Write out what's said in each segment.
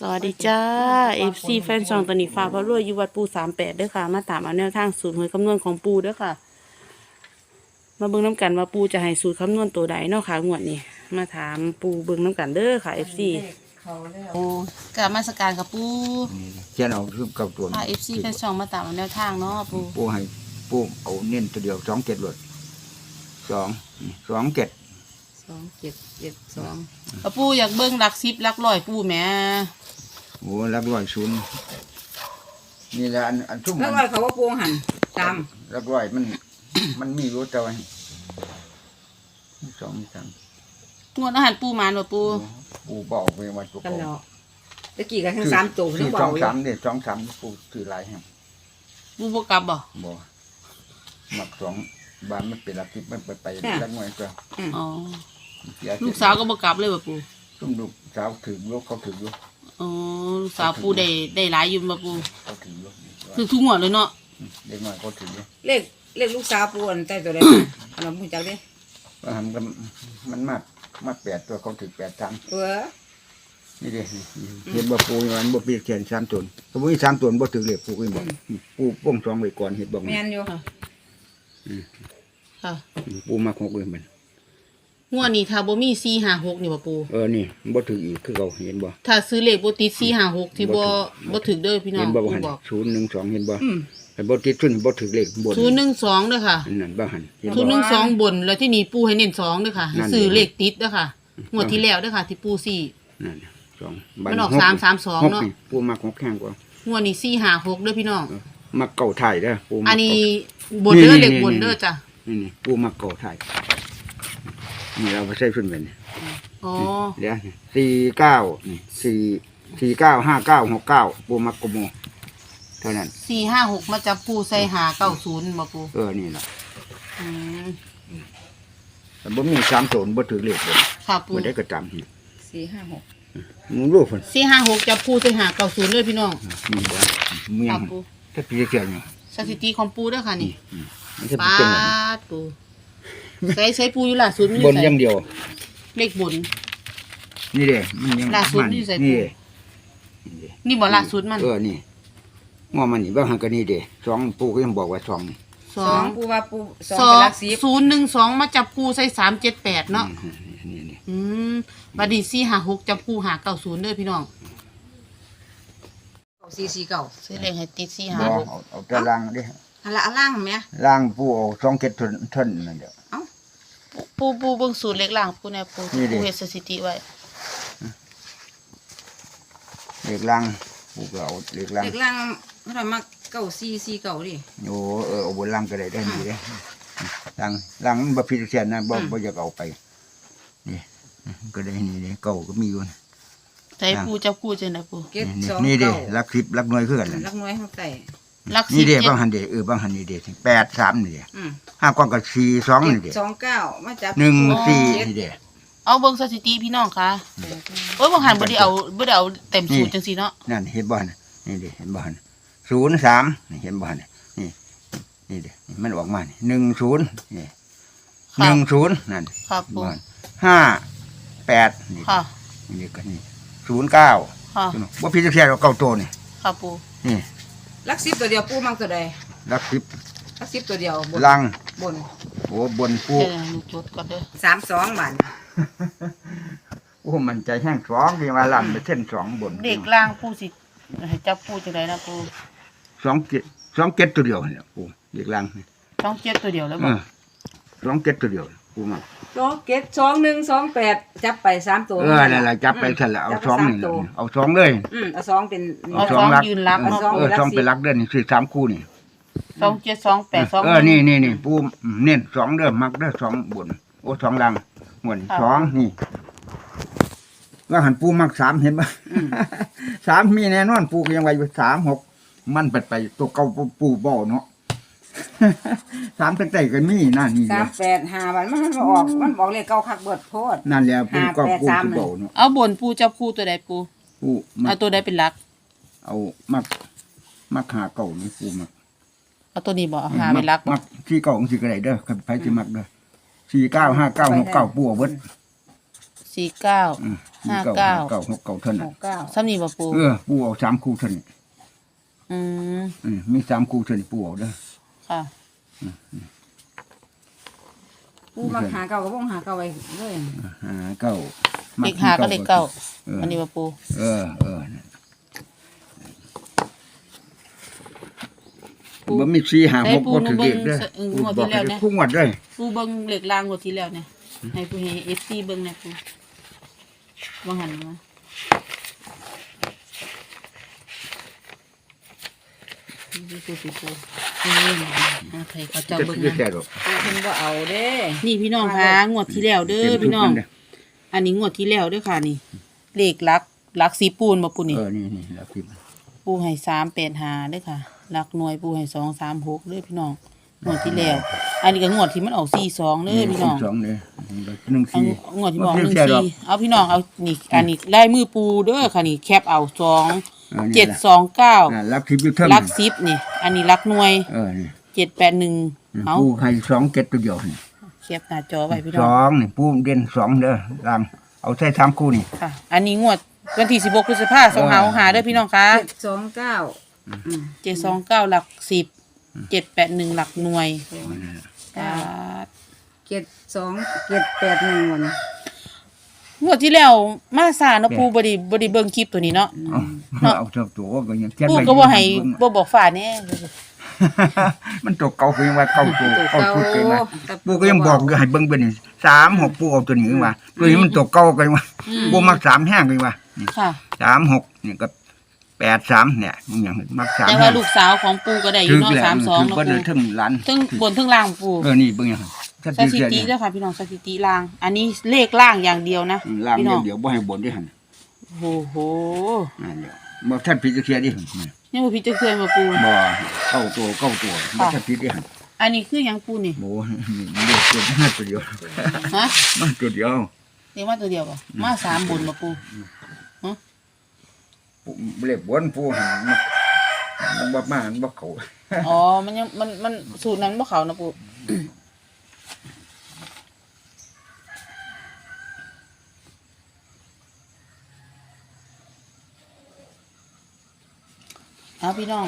สวัสดีจ้า FC แฟนช่องตอนนี้ฟ้าพระรวยอยู่วัดปูสามแปดด้วยค่ะ มาตามเอาแนวทางสูตรหวยคำนวณของปูด้วยค่ะ มาเบิ่งน้ำกันว่าปูจะให้สูตรคำนวณตัวใดเนาะค่ะงวดนี้มาถามปูเบิ่งน้ำกันเด้อค่ะ FC โอ้กลับมาสการกับปูนี่เขียนเอาคือกับตัวอ่า FC แฟนช่องมาตามเอาแนวทางเนาะปูปูให้ปูเอาเน้นตัวเดียวสองเจ็ดหลดสองนี่สองเจ็ด สองเจ็ดเจ็ดสองเอาปูอยากเบิ่งหลักสิบหลักร้อยปูแหม่โอ้รักร้อยศูนย์นี่แหละอันอันทุ่มแล้วว่าเขาว่าพวงหันตามรักร้อยมัน มันมีรู้แต่ว่าสองสามงวดอาหารปูหมานบ่ปูปูบอกไปวันตัวกันเก่าเนาะตะกี้กันทั้งสามตัวคืทั้องสเบาองอยู่สามเนี่ยสองสามปูถือหลายแห่งปูบ่กลับบ่บ่หมักสองบานมันเป็นรักทิพย์มันไปไปรักน้อยก็อ๋อ เสียลูกสาวก็บ่กลับเลยบ่ปูทุ่มลูกสาวถึงลูกเขาถึงลูกอ๋อลูกสาวปูได้ได้หลายอยู่บ่ปูเขาถึงลูกคือทุกงวดเลยเนาะเด็กน้อยเขาถึงลูกเลขเลขลูกสาวปวนแต่ตัวใดอันนั้นพูดจักเด้ว่าทำกันมันมากมากแปดตัวเขาถึงแปดสามเออนี่เด้เห็นบ่ปูมันบ่เปียกเขียนสามตัวสมมติสามตัวบ่ถึงเลขปูก็บอกปูป้องสองไว้ก่อนเห็นบ่แม่นอยู่ค่ะปูมาหกเลยมัน งวดนี้ถ้าบ่มี4 5 6นี่บ่ปู เออนี่บ่ถึงอีกคือเขาเห็นบ่ ถ้าซื้อเลขบ่ติด4 5 6ที่บ่บ่ถึกเด้อพี่น้อเห็งนบ่ปูหันบอกศูนย์หนึ่งสองเห็นบ่อืมไอ้บ่ติดขึ้นบ่ถึงเลขบน012เด้อค่ะอันนั้นบ่หันเห็นศูบ่ นย์หนึ่งสองบนแล้วที่นี่ปูให้เน้นสองเด้อค่ะนั่น ซื้อเองเลขติดเด้อค่ะงวดที่แล้วเด้อค่ะ ที่ปูสี่ นั่นสองมันออกหสามสามสองหกเนาะปูมาหกแข้งกว่างวดนี้สี่ห้าหกเด้อพี่น้องมาเก่าถ่ายเด้อปูมาอันนี้เก่า บนเด้อนี่เลขนี่บนนี่เด้อจ้ะ นี่นี่ปูมาเก่าถ่าย นี่เราไปใช้ขึ้นเป็นอ๋อเดี๋ยวสี่เก้านี่สี่สี่เก้าห้าเก้าหกเก้าปูมักกะโมเท่านั้นสี่ห้าหกมาจับปูใส่หาเก้าศูนย์มาปูเออนี่แหละอืมแต่บ่มีสามตัวบ่ถือเลขเลยค่ะปูบ่ได้กระจำนี่สี่ห้าหกมึงรู้เพิ่นสี่ห้าหกจับปูใส่หาเก้าศูนย์เลยพี่น้องมีบ่เมียค่ะงปูถ้าพี่จะเจียงนี่สถิติของปูเด้อค่ะนี่มันจะปาเป็นจังไดดปู ใส่ใส่ปูอยู่ล่าสุดมันอบยู่นใส่อย่างเดียว เลขบน นี่เด้มันยังล่าสุดนี่ใส่นี่ปูเด้นี่บ่ล่าสุดมันเออนี่งอมันนี่บ่หันกันนี่เด้สองปูก็ยังบอกว่าสองนี่สสอองงปูว่าปูสองสอเป็นงหลักสิบศูนย์หนึ่งสองมาจับคู่ใส่สามเจ็ดแปดเนาะอืมนี่นี่อืมบัดนี้สี่หาหกจับคู่หาเก้าศูนย์เด้อพี่น้องสี่สี่เก้าซื้อเลขให้ติดสี่หาบ่หกเอาเอาแตารางเด้อันละอันล่างไหมล่างปูเอาสองเก็ดทนทนนั่นเด้อ ปูปูเบิ่งสูตรเลขล่างปูเนี่ยปูนี่ดิ ปูเฮ็ดสถิติไว้เลขล่างปูก็เอาเลขล่างเลขล่างเรามาเก้าสี่สี่เก้าดิ โอ้เออเอาบนล่างก็ได้ได้ดีเลยล่างล่างมันบ่ผิดเสียนนะบ่บ่อยากเอาไปนี่ก็ได้นี่เลยเก่าก็มีอยู่นะใส่ปูจับคู่จังได๋ปูเก็ดนี่สองนี่เด้เก้าลักสิบลักหน่วยคือกันลันั่นกน้อยข้างใต้ห ลักสินี่บเด้เจ็ดบางหันเด้เออบางหันนี่เด้แปดสามนี่เด้อืมห้ากว้างกับสี่สองเจ็นี่ดเด้สองเก้ามาจับหนึ่งสี่เจ็ดนี่เด้เอาเบิ่งสถิติพี่น้องค่ะโอ้ยบ่หันบ่ได้เอาบ่ได้เอาเต็มสูตรจังซี่เนาะนั่นเห็นบ่หั่นนี่เด้เห็นบ่หั่นศูนย์สามนี่เห็นบ่หั่นนี่นี่เด้นี่มันออกมานี่หนึ่งศูนย์นี่หนึ่งศูนย์นั่นค่ะปูบ้านห้าแปดนี่ค่ะนี่ก็นี่ศูนย์เก้าค่ะว่าพี่จะแค่เราเก้าตัวนี่ค่ะปูนี่ ลักสิบตัวเดียวปูมักตัวใดรักสิบลักสิบตัวเดียวบนลังบนโอ้บนปูเดี๋ยวลูกจดก่อนเด้อสามสองบาทโอ้มันใจแห้งสองที่ว่าลังไปเส้นสองบนเด็กล่างปูสิให้จับปูจังไดนะปูสองเจ็ดสองเจ็ดตัวเดียวเนี่ยปูเด็กลังนี่ต้องเจ็ดตัวเดียวแล้วเอบ่อสองเจ็ดตัวเดียวปูมา สองเก็ดสองหนึ่งสองแปดจับไปสามตัวเออนั่นแหละจับไปเสร็จแล้วเอาจับสองไปนี่สามตัวเอาสองเลยอืมเอาสองเป็น เอาสสอองงลักยืนรับ เอาเนาะสองเออสองเป็นลักเด้อนี่คือสามคู่นี่สองเจ็ดสองแปดสองเออนี่นี่นี่ปูเน้นสองเด้อมักเด้อสองบนโอ้สองลังหมดสองนี่ว่าหันปูมักสามเห็นปะสามมีแน่นอนปูก็ยังไว้อยู่สามหกมันไปไปตัวเก่าปูปูบ่เนาะ สามตั้งใจก็มีนั่นนี่สามแปดห้าบาทมันบ่ออก มันบอกเลขเก้าคักเบิดโพด นั่นแหละปูก็ห้าแปดปูสาม ที่บ่เนาะเอาบนปูจับคู่ตัวใดปูปูมัเอากตัวใดเป็นหลัก เอามักมักหาเก่านี่ปูมักเอาตัวนี้บ่เอาหาเป็นหลักบ่มักที่เก่าของสิกระไดเด้อคันไผสิมักเด้อสี่เก้าห้าเก้าหกเก้าปูเอาเบิดสี่เก้า อืมห้าเก้า เก้าหกเก้าเท่าหนั้นกเก้าซ้ำนี่บ่ปูเออปูเอาสามคู่เท่านี้อืมอืมมีสามคู่เท่านี้ปูเอาเด้อ ค่ะปูมาหาเก้าก็บ่หาเก้าไว้เลยห้าเก้าเลขห้าก็เลขเก้าเอออันนี้บ่ปู เออเออบ่มีสี่ห้าหกบ่ถือเด็กเด้อปูบอกให้คู่งวดเด้อปูเบิ่งเลขล่างงวดที่แล้วเนี่ยให้ปูให้ FC เบิ่งหนะปูว่าหันมานี่ปู ปูปูนี่นะใครเขาเจ้าจะเบิ่งจะนะแก่ดอกปูเพิ่นบ่เอาเด้นี่พี่น้องคะงวดที่แล้วเด้อพี่น้อง อันนี้งวดที่แล้วเด้วยค่ะนี่ เลขลักลักสีปูนมาปูนี่ เออนี่นี่แล้วพิมพ์ปูให้สามแปดหาเด้วยค่ะลักหน่วยปูให้สองสามหกเด้อพี่น้องงวดที่แล้ว อันนี้ก็งวดที่มันออกสี่สองเด้อพี่น้องสองเลยหนึ่งเอาสี่งวดที่บอกหบ่นึ่งเสียดอกสี่เอาพี่น้องเอานี่อันนี้ลายมือปูเด้อค่ะนี่แคปเอาสอง ออนี่เจ็ดล่ะสองเก้าอ่ารับทิพย์อยู่เทิงลักสิบนี่ อันนี้ลักหน่วยเออนี่เจ็ดแปดหนึ่งเอาปูให้สองเจ็ดตัวเดียวนี่แคปหน้าจอไว้พี่สน้ององนี่ปูเด่นสองเด้อรางเอาใส่สามคู่นี่ ค่ะ อันนี้งวดวันที่สิบหกพฤษภาสองหาหาเด้อพี่น้องคะเจ็ดสองเก้าอืมเจ็ดสองเก้าหลักสิบเจ็ดแปดหนึ่งหลักหน่วยเก้า อ่าเจ็ดสองเจ็ดแปดหนึ่งวัน งวดที่แล้วมาซาเนาะปูบไดีบไดีเบิ่งคลิปตัวนี้เนาะเอาเอาเจ้าตัวก็ยังเขียนปูไว้ก็บ่ให้เบิ่งบ่บอกฝ่าแน่ มันตัวเก่าคือยังว่าเก่าตัวตัวเก่าเก้าชุดเป็นว่าแต่ปูก็ยังบอกอยู่ให้เบิ่งเป็นนี่สามหกปูเอาตัวนี้ว่าตัวนี้มันตัวเก่ากันว่าปูมักสามแห้งกันว่านี่ค่ะ สามหกนี่ก็แปดสามเนี่ยมันอย่างมักสามแต่แห้ว่างลูกสาวของปูก็ได้อถืยู่อเนาะแหละสามสองถือเนาะเบ่ปูได้ถึงล้าน ทั้งบนทั้งล่างปู เออนี่เบิ่งอย่าง ถ้าสถือถิเสียติเนี่ยเด้อค่ะพี่น้องสถิติล่าง อันนี้เลขล่างอย่างเดียวนะล่างพี่น้องเดียวบ่ให้บนด้วยหั่นโอ้โหนั่นเดียวบ่ท่านผิดจะเสียดิหั่นยังบ่พิจารณามาปู บ่เก้าตัวเก้าตัวบ่ท่านผิดดิหั่นอันนี้คือหยังปูนี่โอ้นี่เด็กตัวมาตัวเดียวฮะมาตัวเดียวเรียกว่าตัวเดียวบ่มาสามบนมาปูเล็บบนผู้หันมามันบ่มามันบ่เข้าอ๋อมันยังมันมันสูตรนั้นบ่เขานะปู เอาพี่น้อง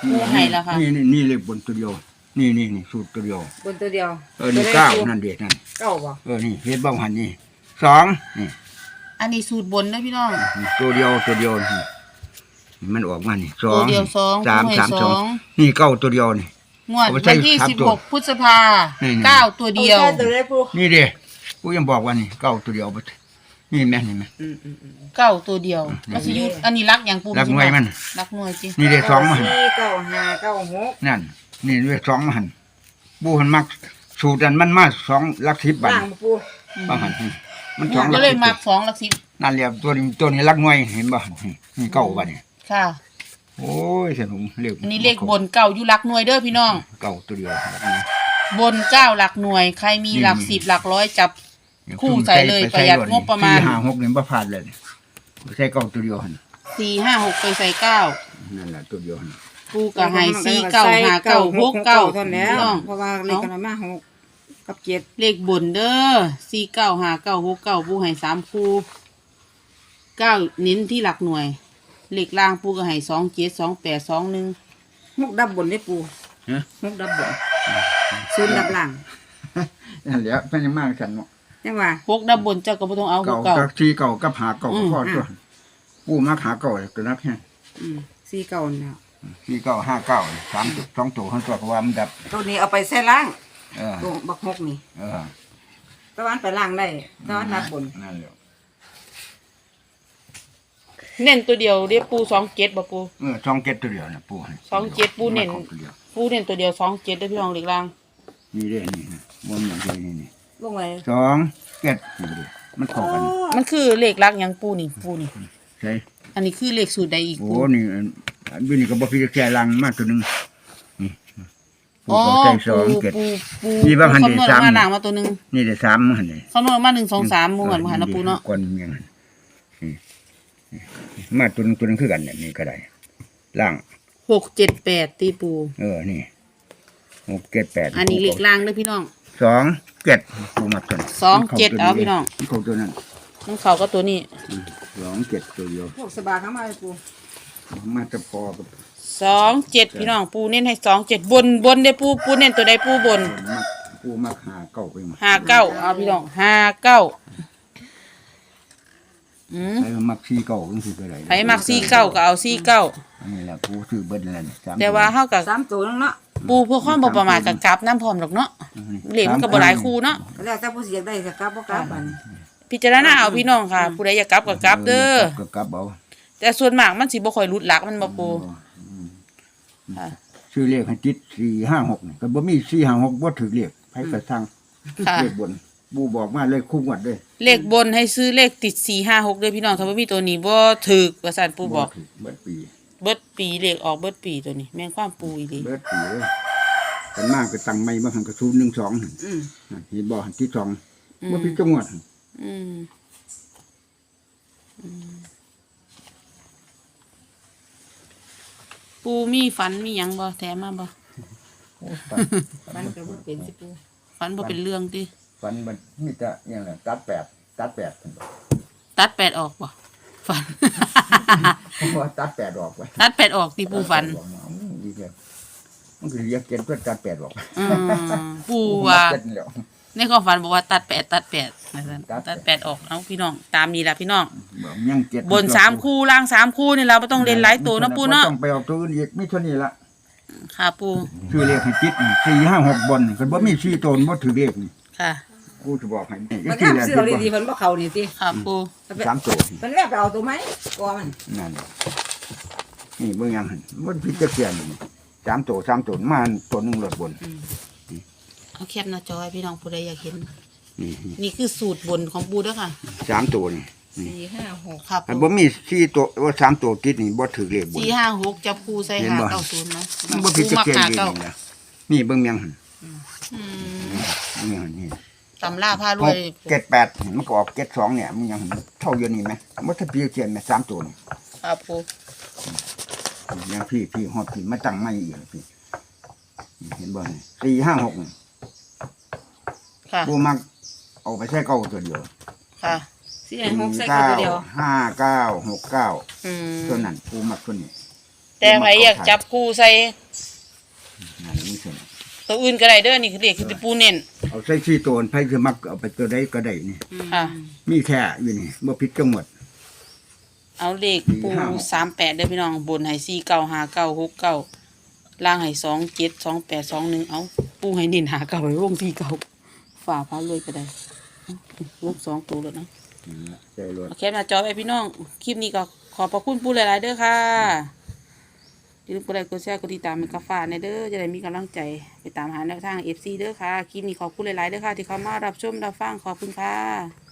ผู้ให้แล้วค่ะ นี่นี่นี่เล็บบนตัวเดียว นี่นี่นี่สูตรตัวเดียว บนตัวเดียวเออ นี่เก้านั่นเด็ดนั่น เก้าบ่เออ นี่เฮ็ดบ้าหันนี่สองนี่อันนี้สูตรบนนะพี่น้อง นี่ตัวเดียวตัวเดียวนี่มันออกมานี่สอตัวงเดียวสองสามผู้ให้สามสสออง งนี่เก้าตัวเดียวนี่ งวดเอาไปใช้วันที่สามสิบตัวหกพฤษภานี่นี่เก้าตัวเดียว อาตัวได้ปูนี่เด้กูยังบอกว่านี่เก้าตัวเดียวบ่ นี่แม่นี่แม่อืมอืมอืมเก้าตัวเดียวมันสิอยุอันนี้รักอย่างปูรักหน่วยมัน รักหน่วยจินี่เด้สองมาหันสี่เก้าห้าเก้าหกนั่น นี่เด้สองมาหันปูหันมัก สูตรนั้นมันมาสองหลักสิบบัดล่างบ่ปูบางหันนี่มันสองหก็ลักเลยสิบมาสองหลักสิบนั่นเรียบตัวนี้ตัวนี้รักหน่วยเห็นบ่นี่นี่เก้าบัดนี่ค่ะ โอ้ยสนุกเรียกอันนี้เลขบนเก้าอยู่หลักหน่วยเด้อพี่น้อง เก้าตัวเดียว บนเก้าหลักหน่วย ใครมีหลักสิบหลักร้อยจับ คู่ใส่เลยประหยัดงบประมาณสี่ห้าหกนี่บ่พลาดเลยใช้เก้าตัวเดียวหั่นสี่ห้าหกไปใส่เก้านั่นแหละตัวเดียวหั่นปูกับไฮสี่เก้าห้าเก้าหกเก้าเท่านั้นพี่แล้วน้องเพราะว่าเลขกันมาหกกับเจ็ดเลขบนเด้อสี่เก้าห้าเก้าหกเก้าปูให้สามคู่เก้าเน้นที่หลักหน่วย เลขล่างปูก็ให้สองเจ็ดสองแปดสองหนึ่งหกดับบนได้ปูฮะหกดับบนศูนย์ดับล่างนั่นแหละเป็นยังมากสันเนาะ จังว่า หกดับบนเจ้าก็บ่ต้องเอาหเก่ากเก้ากับสี่เก่ากับหาเก่าอืก็มพอตัวปูมาหาเก่าตัวนักแค่อืมสี่เก้าเนี่ยสี่เก่าห้าเก่าสามสองตัวทั้งตัวก็ว่ามันดับ ตัวนี้เอาไปใส่ล่างเออตัวบักหกนี่เออตะวันไปล่างได้ตะวันดับบนนั่นแหละเน้นตัวเดียวเรียกปูสองเจ็ดบ่ปู เออสองเจ็ดตัวเดียวนะปูให้สองเจ็ดปูเน้นมาของตัวเดียวปูเน้นตัวเดียวสองเจ็ดได้อพี่น้องเล็กล่างนี่เด้นี่นะวนอย่างนี้นี่ ลงไว้สองเจ็ดนี่เด้มันเข้ากันมันคือเลขลักหยังปูนี่ปูนี่ ใช่อันนี้คือเลขสูตรใดอีกโอ้ปู นี่อันอันนี้ก็บ่พิจารณาลังมาตัวหนึงนี่ปูอ๋อก็ใส่สปูองเจ็ด ปูปูนี่ว่าหันคำนวณสามมาหนังมาตัวหนึงนี่ได้สามหันเลย คำนวณมาหนึ่งสองสามหมูหันมาหันนะปูเนาะก่อนเมียงหันนี่นี่มาตัวหนึงตัวหนึงคือกันเนี่ยนี่ก็ได้ล่าง หกเจ็ดแปดตีปู เออนี่หกเจ็ดแปดอันนี้เลขล่างเด้อพี่น้อง สองเจ็ดปูมาตัวนั้นสองเจ็ดเอาพี่น้องเขาตัวนั้นมันเขาก็ตัวนี้อืมสองเจ็ดตัวเดียวพวกสบายเข้ามาเลยปูมาจะพอกับสองเจ็ดพี่น้องปูเน้นให้สองเจ็ดบนบนได้ปูปูเน้นตัวใดปูบนคนมักปูมักหาเก้าไปมาห้าเก้าเอาพี่น้องห้าเก้าอืมใครมักสี่เก้าก็คือไปไหนไผมักสี่เก้าก็เอาสี่เก้าอันนี้แหละปูซื้อเบิ้ลแล้วนี่สมแต่ว่าเฮากับสามตัวนึงเนาะ ปูเพื่อความบ่ประมาทกับกลับน้ำพร้อมดอกเนาะเหลวมันก็บ่หลายคู่เนาะก็แล้วแต่ผู้สิอยากได้ก็กลับบ่กลับบัดนี้พิจารณาเอาพี่น้องค่ะ ผู้ใดอยากกลับก็กลับเด้อก็กลับเอาแต่ส่วนมากมันสิบ่ค่อยหลุดหลักมันบ่ปูค่ะซื้อเลขให้ติดสี่ห้าหกนี่ก็บ่มีสี่ห้าหกบ่ถือเลขไผกระสั่งค่ะเลขบนปูบอกมาเลยคุ้มวัดเลยเลขบนให้ซื้อเลขติด4 5 6เด้อพี่น้องถ้าบ่มีตัวนี้บ่ถูกว่าซั่นปูบอกถืเบิดปี เบิดปีเลขออกเบิดปีตัวนี้ แม่งความปูอีหลีเบิดปีเลยกันมากก็ตั้งไม่มาหันกระสูนหนึ่งสองหั่นอืมเห็นบ่หันที่สองอืมว่าพี่จังหวัดหั่นอืมอืมปูมีฝันมีหยังบ่แถมมาบ่โอ้ฝันมันก็บ่เป็นสิปูฝันบ่เป็นเรื่องติฝันมันมีแต่อยังไงตัดแปดตัดแปดหั่นบ่ตัดแปดออกบ่ ฝัน เพราะว่าตัดแปดออกไปตัดแปดออกติปูฝันตัดแปดออกมาอืมดีเกินมันคือเรียกเกินเพื่อตัดแปดออกอืมปูว่าเกินแล้วในความฝันบอกว่าตัดแปดตัดแปดนะจ๊ะตัดแปดตัดแปดออกเอาพี่น้อง ตามนี้ละพี่น้องบอกยังเจ็ดบนสามคู่ล่างสามคู่นี่เราไม่ต้องเล่นหลายตัวเนาะปูเนาะบ่ต้องไปเอาตัวอื่นอีกมีเท่านี้ละค่ะปูชื่อเลขให้จิตนี่สี่ห้าหกบนนี่ก็บ่มีสี่ตนบ่ถือเลขนี่ค่ะ กูจะบอกให้นี่มันที่ยามแหละซื้อเอาดีๆเพิ่นบ่เข้านี่ติค่ะปูสามตัวเพิ่นแล้วไปเอาตัวไหมกลัวมันนั่นนี่เบิ่งยังหั่นมันพิจารณานี่สามตัวสามตัวมาตัวหนึงหลดบนเอาแคปหน้าจอให้พี่น้องผู้ใดอยากเห็น นี่นี่คือสูตรบนของปูเด้อค่ะสามตัวนี่สี่ห้าหกค่ะอันปูบ่มีสี่ตัวว่าสามตัวติดนี่บ่ถือเลขบนสี่ห้าหกจับคู่ใส่เห็นห้าบ่เก้าศูนย์นะมันบ่พิปูจามักรณาหาเลขเก้านี่นะนี่เบิ่งยังหั่นอืม นี่หั่นนี่ ตำล่าผ้ารหวกยเจ็ดแปดมันก็ออกเจ็ดสองเนี่ยมันยังเท่าอยู่นี่ไหมมันถ้าพี่เขียนไหมสามตัวนี่ค่ะปูยังพี่พี่หอบพี่มาตั้งไม่อีกพี่ เห็นบ่นี่สี่ห้าหกนี่ค่ะบูมักเอาไปใช้เก้าตัวเดียวค่ะสี่ห้าหกใส่เก้าตัวเดียวห้าเก้าหกเก้าอืมตัวนั้นปูมักตัวนี้แต่ใครอยากจับคู่ใส่นั่นนี่ส่วนตัวอื่นก็ได้เด้อนี่คือเด็กคือปูเน้น เอาใส่สี่ตัวไพ่คือมักเอาไปตัวใดก็ได้นี่ ค่ะ มีแค่อยู่นี่บ่ผิดจังหวัดเอาเลขปูสี่ห้าหก สามแปดเด้อพี่น้องบนให้สี่เก้าหาเก้าหกเก้าล่างให้สองเจ็ดสองแปดสองหนึ่งเอาปูให้เน้นหาเก้าไว้วงสี่เก้าฝ่าพาเลยก็ได้วงสองตัวแล้วนะใจรถโอเคมาจอไปพี่น้อง คลิปนี้ก็ขอบพระคุณปูหลายๆเด้อค่ะ อย่าลืมกดไลค์กดแชร์กดติดตามเป็นกาแฟในเด้อจะได้มีกำลังใจไปตามหาแนวทางเอฟซีเด้อค่ะคลิปนี้ขอบคุณหลายๆเด้อค่ะ ที่เข้ามารับชมรับฟังขอบคุณค่ะ